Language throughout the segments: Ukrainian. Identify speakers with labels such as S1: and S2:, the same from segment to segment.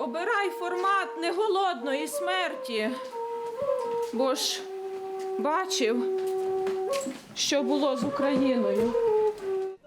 S1: обирай формат неголодної смерті, бо ж бачив, що було з Україною.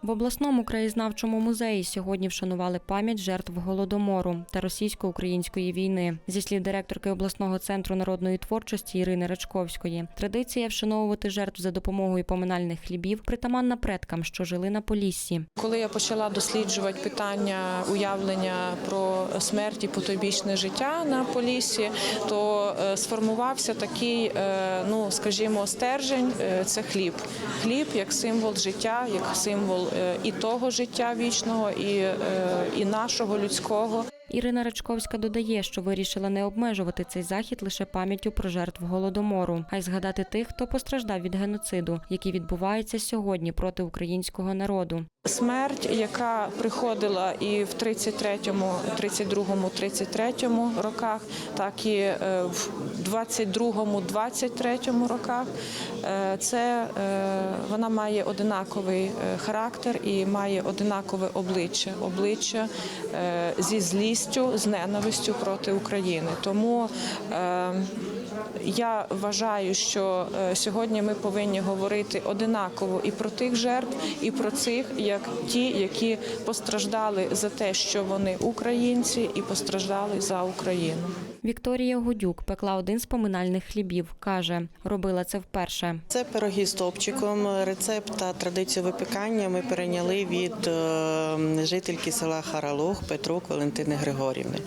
S2: В обласному краєзнавчому музеї сьогодні вшанували пам'ять жертв голодомору та російсько-української війни. Зі слів директорки обласного центру народної творчості Ірини Рачковської, традиція вшановувати жертв за допомогою поминальних хлібів притаманна предкам, що жили на Поліссі.
S1: Коли я почала досліджувати питання уявлення про смерть і потойбічне життя на Поліссі, то е, сформувався такий, е, ну скажімо, стержень е, це хліб. Хліб як символ життя, як символ і того життя вічного, і, е, і нашого людського.
S2: Ірина Рачковська додає, що вирішила не обмежувати цей захід лише пам'яттю про жертв голодомору, а й згадати тих, хто постраждав від геноциду, який відбувається сьогодні проти українського народу.
S1: Смерть, яка приходила і в 33-му, 32-му, 33-му роках, так і е, в 22-му, 23-му роках, е, це е, вона має одинаковий характер і має одинакове обличчя, обличчя зі злістю, з ненавистю проти України. Тому я вважаю, що е, сьогодні ми повинні говорити одинаково і про тих жертв, і про цих, як ті, які постраждали за те, що вони українці, і постраждали за Україну.
S2: Вікторія Гудюк пекла один з поминальних хлібів. каже, робила це вперше.
S3: Це пироги з топчиком. Рецепт та традицію випікання ми перейняли від е, жительки села Харалух Петрук Валентини Григорівни.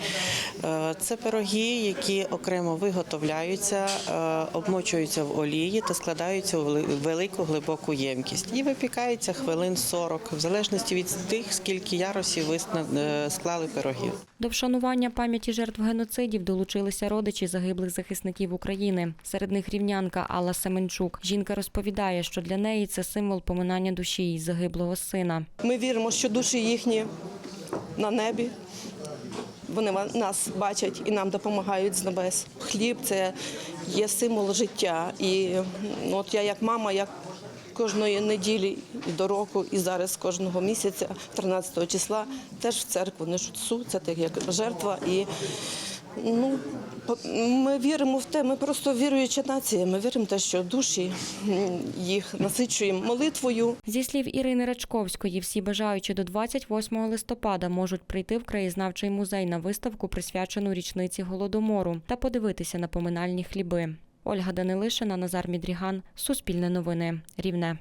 S3: Е, Це пироги, які окремо виготовляються, е, обмочуються в олії та складаються у велику глибоку ємкість. І випікається хвилин 40, в залежності від тих, скільки ярусів ви склали пирогів.
S2: До вшанування пам'яті жертв геноцидів долучилися родичі загиблих захисників України. Серед них рівнянка Алла Семенчук. Жінка розповідає, що для неї це символ поминання душі її загиблого сина.
S4: Ми віримо, що душі їхні на небі. Вони нас бачать і нам допомагають з небес. Хліб це є символ життя. І от я як мама, як кожної неділі і до року, і зараз кожного місяця, 13 числа, теж в церкву несу. Це так як жертва. І ну, ми віримо в те, ми просто віруюча нація. Ми віримо в те, що душі їх насичуємо молитвою.
S2: Зі слів Ірини Рачковської, всі бажаючі до 28 листопада можуть прийти в краєзнавчий музей на виставку, присвячену річниці голодомору, та подивитися на поминальні хліби. Ольга Данилишина, Назар Мідріган, Суспільне новини, Рівне.